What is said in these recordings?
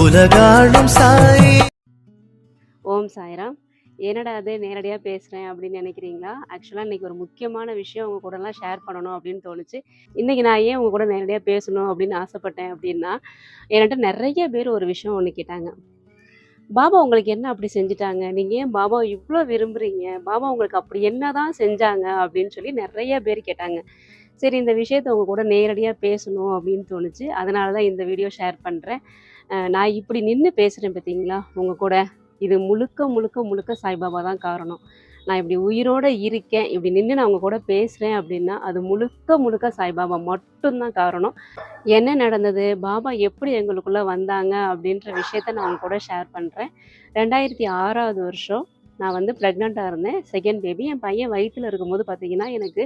உலகாளும் சாய். ஓம் சாய்ராம். என்னடா அது நேரடியாக பேசுகிறேன் அப்படின்னு நினைக்கிறீங்களா? ஆக்சுவலாக இன்றைக்கி ஒரு முக்கியமான விஷயம் உங்கள் கூடலாம் ஷேர் பண்ணணும் அப்படின்னு தோணுச்சு. இன்றைக்கி நான் ஏன் உங்கள் கூட நேரடியாக பேசணும் அப்படின்னு ஆசைப்பட்டேன் அப்படின்னா என்கிட்ட நிறைய பேர் ஒரு விஷயம் ஒன்று கேட்டாங்க. பாபா உங்களுக்கு என்ன அப்படி செஞ்சுட்டாங்க? நீங்கள் ஏன் பாபா இவ்வளோ விரும்புகிறீங்க பாபா உங்களுக்கு அப்படி என்ன தான் செஞ்சாங்க அப்படின்னு சொல்லி நிறைய பேர் கேட்டாங்க. சரி இந்த விஷயத்த உங்கள் கூட நேரடியாக பேசணும் அப்படின்னு தோணுச்சு. அதனால தான் இந்த வீடியோ ஷேர் பண்ணுறேன் நான் இப்படி நின்று பேசுகிறேன் பார்த்தீங்களா உங்கள் கூட. இது முழுக்க முழுக்க முழுக்க சாய்பாபா தான் காரணம். நான் இப்படி உயிரோட இருக்கேன் இப்படி நின்று நான் அவங்க கூட பேசுகிறேன் அப்படின்னா அது முழுக்க முழுக்க சாய்பாபா மட்டும்தான் காரணம். என்ன நடந்தது? பாபா எப்படி எங்களுக்குள்ளே வந்தாங்க? அப்படின்ற விஷயத்த நான் அவங்க கூட ஷேர் பண்ணுறேன் ரெண்டாயிரத்தி ஆறாவது வருஷம் நான் வந்து ப்ரெக்னெண்ட்டாக இருந்தேன். செகண்ட் பேபி என் பையன் வயிற்றில் இருக்கும்போது பார்த்தீங்கன்னா எனக்கு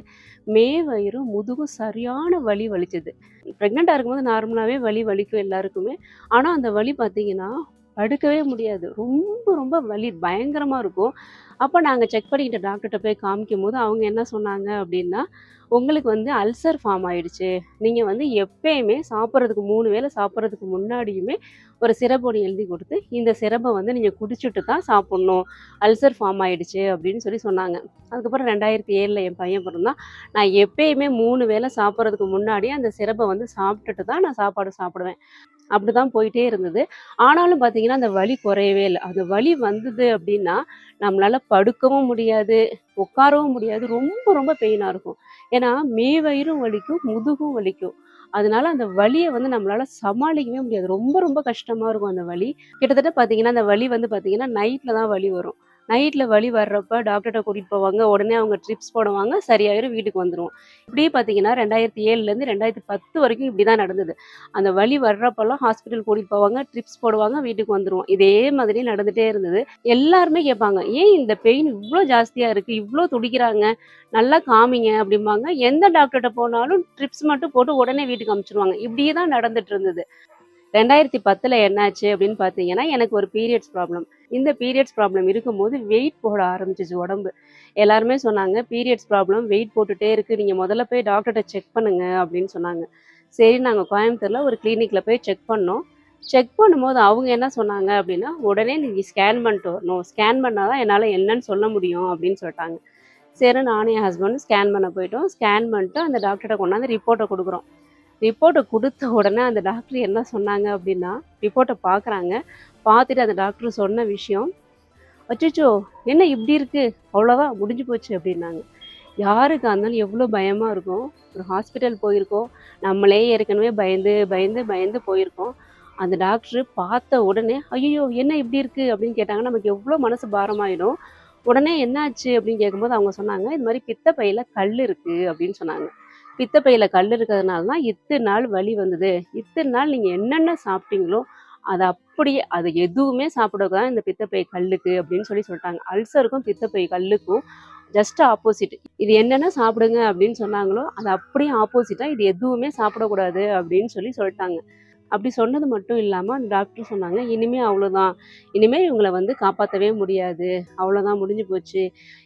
மே வயிறும் முதுகும் சரியான வலி வலிச்சது. ப்ரெக்னெண்ட்டாக இருக்கும்போது நார்மலாகவே வலி வலிக்கும் எல்லாருக்குமே. ஆனால் அந்த வலி பார்த்தீங்கன்னா படுக்கவே முடியாது. ரொம்ப ரொம்ப வலி. பயங்கரமாக இருக்கும். அப்போ நாங்கள் செக் பண்ணிக்கிட்ட டாக்டர்கிட்ட போய் காமிக்கும் போது அவங்க என்ன சொன்னாங்க அப்படின்னா உங்களுக்கு வந்து அல்சர் ஃபார்ம் ஆயிடுச்சு. நீங்கள் வந்து எப்பயுமே சாப்பிட்றதுக்கு மூணு வேளை சாப்பிட்றதுக்கு முன்னாடியுமே ஒரு சிரப் ஒன்று எழுதி கொடுத்து இந்த சிரப்பை வந்து நீங்கள் குடிச்சிட்டு தான் சாப்பிட்ணும். அல்சர் ஃபார்ம் ஆயிடுச்சு அப்படின்னு சொல்லி சொன்னாங்க. அதுக்கப்புறம் ரெண்டாயிரத்தி ஏழில் என் பையன் பிறந்தான். நான் எப்பயுமே மூணு வேளை சாப்பிட்றதுக்கு முன்னாடி அந்த சிரப்பை வந்து சாப்பிட்டுட்டு தான் நான் சாப்பாடு சாப்பிடுவேன். அப்படி தான் போயிட்டே இருந்தது. ஆனாலும் பார்த்தீங்கன்னா அந்த வலி குறையவே இல்லை. அந்த வலி வந்தது அப்படின்னா நம்மளால படுக்கவும் முடியாது உட்காரவும் முடியாது. ரொம்ப ரொம்ப பெயினாக இருக்கும். ஏன்னா மே வயிறும் வலிக்கும் முதுகும் வலிக்கும். அதனால அந்த வலியை வந்து நம்மளால சமாளிக்கவே முடியாது. ரொம்ப ரொம்ப கஷ்டமா இருக்கும் அந்த வலி. கிட்டத்தட்ட பார்த்தீங்கன்னா அந்த வலி வந்து பார்த்தீங்கன்னா நைட்ல தான் வலி வரும். நைட்டில் வலி வர்றப்ப டாக்டர்கிட்ட கூட்டிகிட்டு போவாங்க. உடனே அவங்க ட்ரிப்ஸ் போடுவாங்க. சரியாயிரும் வீட்டுக்கு வந்துடுவோம் இப்படியே பார்த்தீங்கன்னா ரெண்டாயிரத்தி ஏழுலேருந்து ரெண்டாயிரத்தி பத்து வரைக்கும் இப்படி தான் நடந்தது. அந்த வலி வர்றப்பெல்லாம் ஹாஸ்பிட்டல் கூட்டிகிட்டு போவாங்க ட்ரிப்ஸ் போடுவாங்க வீட்டுக்கு வந்துடுவோம் இதே மாதிரி நடந்துகிட்டே இருந்தது. எல்லாருமே கேட்பாங்க ஏன் இந்த பெயின் இவ்வளோ ஜாஸ்தியாக இருக்குது இவ்வளோ துடிக்கிறாங்க. நல்லா காமிங்க அப்படிம்பாங்க. எந்த டாக்டர்கிட்ட போனாலும் ட்ரிப்ஸ் மட்டும் போட்டு உடனே வீட்டுக்கு அனுப்பிச்சிருவாங்க இப்படியே தான் நடந்துட்டு இருந்தது. ரெண்டாயிரத்தி பத்தில் என்னாச்சு அப்படின்னு பார்த்தீங்கன்னா எனக்கு ஒரு பீரியட்ஸ் ப்ராப்ளம் இந்த பீரியட்ஸ் ப்ராப்ளம் இருக்கும்போது வெயிட் போட ஆரம்பிச்சிச்சு உடம்பு. எல்லாருமே சொன்னாங்க பீரியட்ஸ் ப்ராப்ளம் வெயிட் போட்டுகிட்டே இருக்குது நீங்கள் முதல்ல போய் டாக்டர்கிட்ட செக் பண்ணுங்க அப்படின்னு சொன்னாங்க. சரி நாங்கள் கோயம்புத்தூரில் ஒரு கிளினிக்கில் போய் செக் பண்ணோம். செக் பண்ணும்போது அவங்க என்ன சொன்னாங்க அப்படின்னா உடனே நீங்கள் ஸ்கேன் பண்ணிட்டு வரணும் ஸ்கேன் பண்ணால் தான் என்னால் என்னன்னு சொல்ல முடியும் அப்படின்னு சொல்லிட்டாங்க. சரி நானும் என் ஹஸ்பண்டும் ஸ்கேன் பண்ண போயிட்டோம். ஸ்கேன் பண்ணிட்டு அந்த டாக்டர்கிட்ட கொண்டாந்து ரிப்போர்ட்டை கொடுக்குறோம். ரிப்போர்ட்டை கொடுத்த உடனே அந்த டாக்டர் என்ன சொன்னாங்க அப்படின்னா ரிப்போர்ட்டை பார்க்குறாங்க. பார்த்துட்டு அந்த டாக்டர் சொன்ன விஷயம் அச்சோ என்ன இப்படி இருக்குது அவ்வளோதான் முடிஞ்சு போச்சு அப்படின்னாங்க. யாருக்கு இருந்தாலும் எவ்வளோ பயமாக இருக்கும்? ஒரு ஹாஸ்பிட்டல் போயிருக்கோம். நம்மளே ஏற்கனவே பயந்து பயந்து பயந்து போயிருக்கோம். அந்த டாக்டர் பார்த்த உடனே ஐயோ என்ன இப்படி இருக்குது அப்படின்னு கேட்டாங்க நமக்கு எவ்வளோ மனசு பாரமாயிடும். உடனே என்னாச்சு அப்படின்னு கேட்கும்போது அவங்க சொன்னாங்க இது மாதிரி பித்தப்பையில் கல் இருக்குது அப்படின்னு சொன்னாங்க. பித்தப்பையில் கல் இருக்கிறதுனால தான் இத்தனை நாள் வலி வந்தது. இத்தனை நாள் நீங்கள் என்னென்ன சாப்பிட்டீங்களோ அது அப்படியே அது எதுவுமே சாப்பிடக்கூடாது. இந்த பித்தப்பை கல்லுக்கு அப்படின்னு சொல்லி சொல்லிட்டாங்க. அல்சருக்கும் பித்தப்பை கல்லுக்கும் ஜஸ்ட் ஆப்போசிட் இது என்னென்ன சாப்பிடுங்க அப்படின்னு சொன்னாங்களோ அது அப்படியே ஆப்போசிட்டாக இது எதுவுமே சாப்பிடக்கூடாது அப்படின்னு சொல்லி சொல்லிட்டாங்க. அப்படி சொன்னது மட்டும் இல்லாமல் அந்த டாக்டர் சொன்னாங்க இனிமேல் அவ்வளோதான் இனிமேல் இவங்களை வந்து காப்பாற்றவே முடியாது. அவ்வளோதான் முடிஞ்சு போச்சு.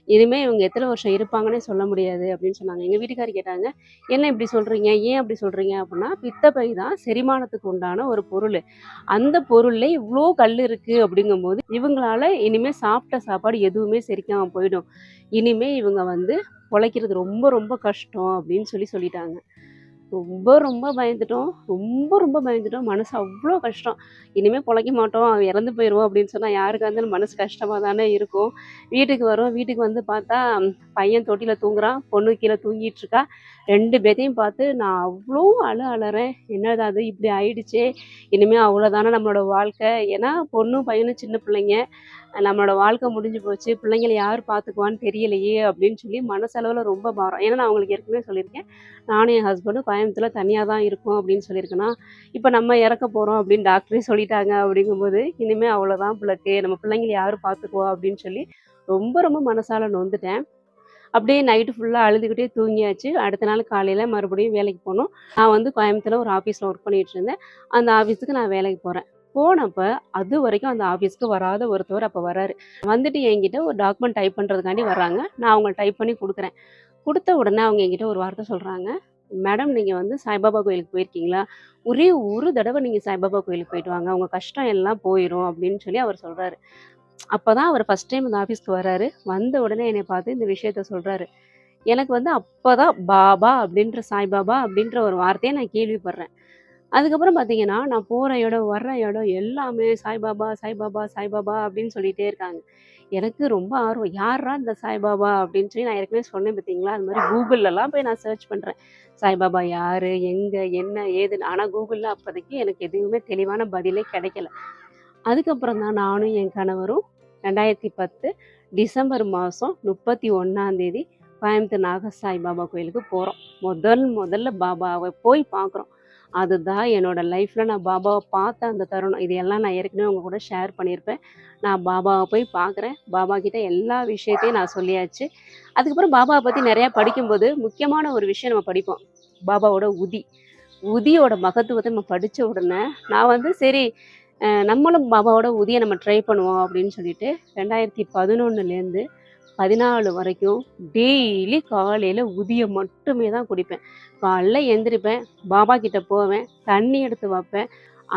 இனிமேல் இவங்க எத்தனை வருஷம் இருப்பாங்கன்னே சொல்ல முடியாது. அப்படின்னு சொன்னாங்க. எங்கள் வீட்டுக்காரர் கேட்டாங்க என்ன இப்படி சொல்கிறீங்க ஏன் அப்படி சொல்கிறீங்க அப்படின்னா பித்தப்பை தான் செரிமானத்துக்கு உண்டான ஒரு பொருள். அந்த பொருளில் இவ்வளோ கல் இருக்குது அப்படிங்கும்போது இவங்களால இனிமேல் சாப்பிட்ட சாப்பாடு எதுவுமே செரிக்காமல் போயிடும். இனிமேல் இவங்க வந்து பொழைக்கிறது ரொம்ப ரொம்ப கஷ்டம் அப்படின்னு சொல்லி சொல்லிட்டாங்க. ரொம்ப ரொம்ப பயந்துட்டோம். ரொம்ப ரொம்ப பயந்துட்டோம். மனசு அவ்வளோ கஷ்டம். இனிமேல் பிழைக்க மாட்டோம். இறந்து போயிடுவோம் அப்படின்னு சொன்னால் யாருக்கா இருந்தாலும் மனசு கஷ்டமாக தானே இருக்கும். வீட்டுக்கு வரும். வீட்டுக்கு வந்து பார்த்தா பையன் தொட்டியில் தூங்குறான். பொண்ணு கீழே தூங்கிட்டு இருக்கா. ரெண்டு பேத்தையும் பார்த்து நான் அவ்வளோ அழு அலறேன். என்னது அது இப்படி ஆயிடுச்சே. இனிமேல் அவ்வளோதானே நம்மளோட வாழ்க்கை. ஏன்னா பொண்ணும் பையனும் சின்ன பிள்ளைங்க. நம்மளோட வாழ்க்கை முடிஞ்சு போச்சு பிள்ளைங்களை யார் பார்த்துக்குவான்னு தெரியலையே அப்படின்னு சொல்லி மனசளவில் ரொம்ப பாரம். ஏன்னா நான் அவங்களுக்கு ஏற்கனவே சொல்லியிருக்கேன். நானும் என் ஹஸ்பண்டும் கோயம்புத்தூரில் தனியாக தான் இருக்கோம் அப்படின்னு சொல்லியிருக்கேன்னா இப்போ நம்ம இறக்க போகிறோம் அப்படின்னு டாக்டரே சொல்லிட்டாங்க அப்படிங்கும்போது இனிமேல் அவ்வளோதான் பிள்ளைக்கு. நம்ம பிள்ளைங்களை யார் பார்த்துக்குவோம் அப்படின்னு சொல்லி ரொம்ப ரொம்ப மனசால நொந்துட்டேன். அப்படியே நைட்டு ஃபுல்லாக அழுதுகிட்டே தூங்கியாச்சு. அடுத்த நாள் காலையில் மறுபடியும் வேலைக்கு போனோம். நான் வந்து கோயம்புத்தூரில் ஒரு ஆஃபீஸில் ஒர்க் பண்ணிகிட்டு இருந்தேன். அந்த ஆஃபீஸுக்கு நான் வேலைக்கு போகிறேன் போனப்ப அது வரைக்கும் அந்த ஆஃபீஸ்க்கு வராத ஒருத்தவர் அப்போ வராரு. வந்துட்டு என்கிட்ட ஒரு டாக்குமெண்ட் டைப் பண்ணுறதுக்காண்டி வர்றாங்க. நான் அவங்க டைப் பண்ணி கொடுக்குறேன். கொடுத்த உடனே அவங்க என்கிட்ட ஒரு வார்த்தை சொல்கிறாங்க மேடம் நீங்கள் வந்து சாய்பாபா கோயிலுக்கு போயிருக்கீங்களா? ஒரே ஒரு தடவை நீங்கள் சாய்பாபா கோயிலுக்கு போயிட்டு வாங்க. உங்கள் கஷ்டம் எல்லாம் போயிடும் அப்படின்னு சொல்லி அவர் சொல்கிறாரு அப்போ தான் அவர் ஃபஸ்ட் டைம் இந்த ஆஃபீஸ்க்கு வராரு. வந்த உடனே என்னை பார்த்து இந்த விஷயத்த சொல்கிறாரு எனக்கு வந்து அப்போ தான் பாபா அப்படின்ற சாய்பாபா அப்படின்ற ஒரு வார்த்தையை நான் கேள்விப்படுறேன். அதுக்கப்புறம் பார்த்தீங்கன்னா நான் போகிற இடம் வர்ற இடம் எல்லாமே சாய்பாபா சாய்பாபா சாய்பாபா அப்படின்னு சொல்லிகிட்டே இருக்காங்க. எனக்கு ரொம்ப ஆர்வம். யாரா இந்த சாய்பாபா அப்படின்னு சொல்லி நான் ஏற்கனவே சொன்னேன் பார்த்தீங்களா அது மாதிரி கூகுள்லலாம் போய் நான் சர்ச் பண்ணுறேன் சாய்பாபா யார்? எங்கே? என்ன? ஏதுன்னு. ஆனால் கூகுளில் அப்போதைக்கு எனக்கு எதுவுமே தெளிவான பதிலே கிடைக்கல. அதுக்கப்புறம் தான் நானும் என் கணவரும் ரெண்டாயிரத்தி பத்து டிசம்பர் மாதம் முப்பத்தி ஒன்றாந்தேதி கோயம்புத்தூர் நாக சாய்பாபா கோயிலுக்கு போகிறோம் முதல் முதல்ல பாபாவை போய் பார்க்குறோம் அதுதான் என்னோட லைஃப்பில் நான் பாபாவை பார்த்த அந்த தருணம். இது எல்லாம் நான் ஏற்கனவே உங்கள் கூட ஷேர் பண்ணியிருப்பேன். நான் பாபாவை போய் பார்க்குறேன். பாபா கிட்ட எல்லா விஷயத்தையும் நான் சொல்லியாச்சு. அதுக்கப்புறம் பாபாவை பற்றி நிறையா படிக்கும்போது முக்கியமான ஒரு விஷயம் நம்ம படிப்போம். பாபாவோட உதி. உதியோட மகத்துவத்தை நம்ம படித்த உடனே நான் வந்து சரி நம்மளும் பாபாவோட உதியை நம்ம ட்ரை பண்ணுவோம் அப்படின்னு சொல்லிட்டு ரெண்டாயிரத்தி பதினொன்னுலேருந்து பதினாலு வரைக்கும் டெய்லி காலையில் உதியை மட்டுமே தான் குடிப்பேன். காலைல எந்திரிப்பேன் பாபா கிட்ட போவேன் தண்ணி எடுத்து வைப்பேன்.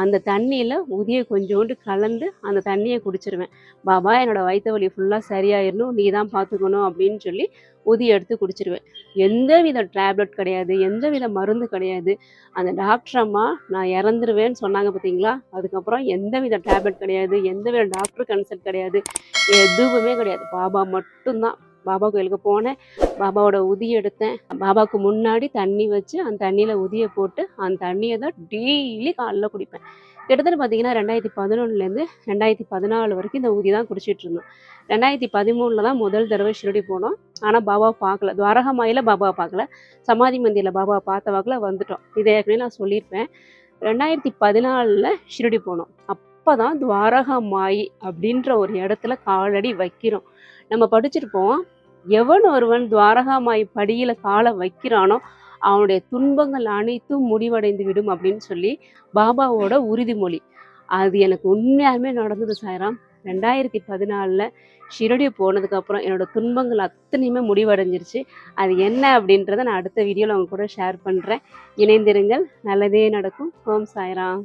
அந்த தண்ணியில் உதியை கொஞ்சோண்டு கலந்து அந்த தண்ணியை குடிச்சிருவேன். பாபா என்னோடய வயிற்று வலி ஃபுல்லாக சரியாயிடணும் நீ தான் பார்த்துக்கணும் அப்படின்னு சொல்லி உதி எடுத்து குடிச்சிருவேன். எந்த வித டேப்லெட் கிடையாது எந்த வித மருந்து கிடையாது. அந்த டாக்டர் அம்மா நான் இறந்துருவேன்னு சொன்னாங்க பார்த்தீங்களா அதுக்கப்புறம் எந்த வித டேப்லெட் கிடையாது எந்த வித டாக்டர் கன்சல்ட் கிடையாது எதுவுமே கிடையாது. பாபா மட்டும்தான். பாபா கோயிலுக்கு போனேன். பாபாவோட உதி எடுத்தேன். பாபாவுக்கு முன்னாடி தண்ணி வச்சு அந்த தண்ணியில் உதியை போட்டு அந்த தண்ணியை தான் டெய்லி காலைல குடிப்பேன். கிட்டத்தட்ட பார்த்தீங்கன்னா ரெண்டாயிரத்தி பதினொன்றுலேருந்து ரெண்டாயிரத்தி பதினாலு வரைக்கும் இந்த ஊதி தான் குடிச்சிட்டு இருந்தோம். ரெண்டாயிரத்தி பதிமூணில் தான் முதல் தடவை ஷிரடி போனோம். ஆனால் பாபாவை பார்க்கல. துவாரகமாயில் பாபாவை பார்க்கல. சமாதி மந்தியில் பாபாவை பார்த்த வாக்கில் வந்துட்டோம். இதை ஏற்கனவே நான் சொல்லியிருப்பேன். ரெண்டாயிரத்தி பதினாலில் ஷிரடி போனோம். அப் அப்போ தான் துவாரகமாயி அப்படின்ற ஒரு இடத்துல காலடி வைக்கிறோம். நம்ம படிச்சிருப்போம் எவன் ஒருவன் துவாரகாமாய் படியில் காலை வைக்கிறானோ அவனுடைய துன்பங்கள் அனைத்தும் முடிவடைந்து விடும் அப்படின்னு சொல்லி பாபாவோட உறுதிமொழி. அது எனக்கு உண்மையாலுமே நடந்தது சாய்ராம். ரெண்டாயிரத்தி பதினாலில் ஷிரடி போனதுக்கப்புறம் என்னோட துன்பங்கள் அத்தனையுமே முடிவடைஞ்சிருச்சு. அது என்ன அப்படின்றத நான் அடுத்த வீடியோவில் அவங்க கூட ஷேர் பண்ணுறேன் இணைந்திருங்கள். நல்லதே நடக்கும். ஓம் சாய்ராம்.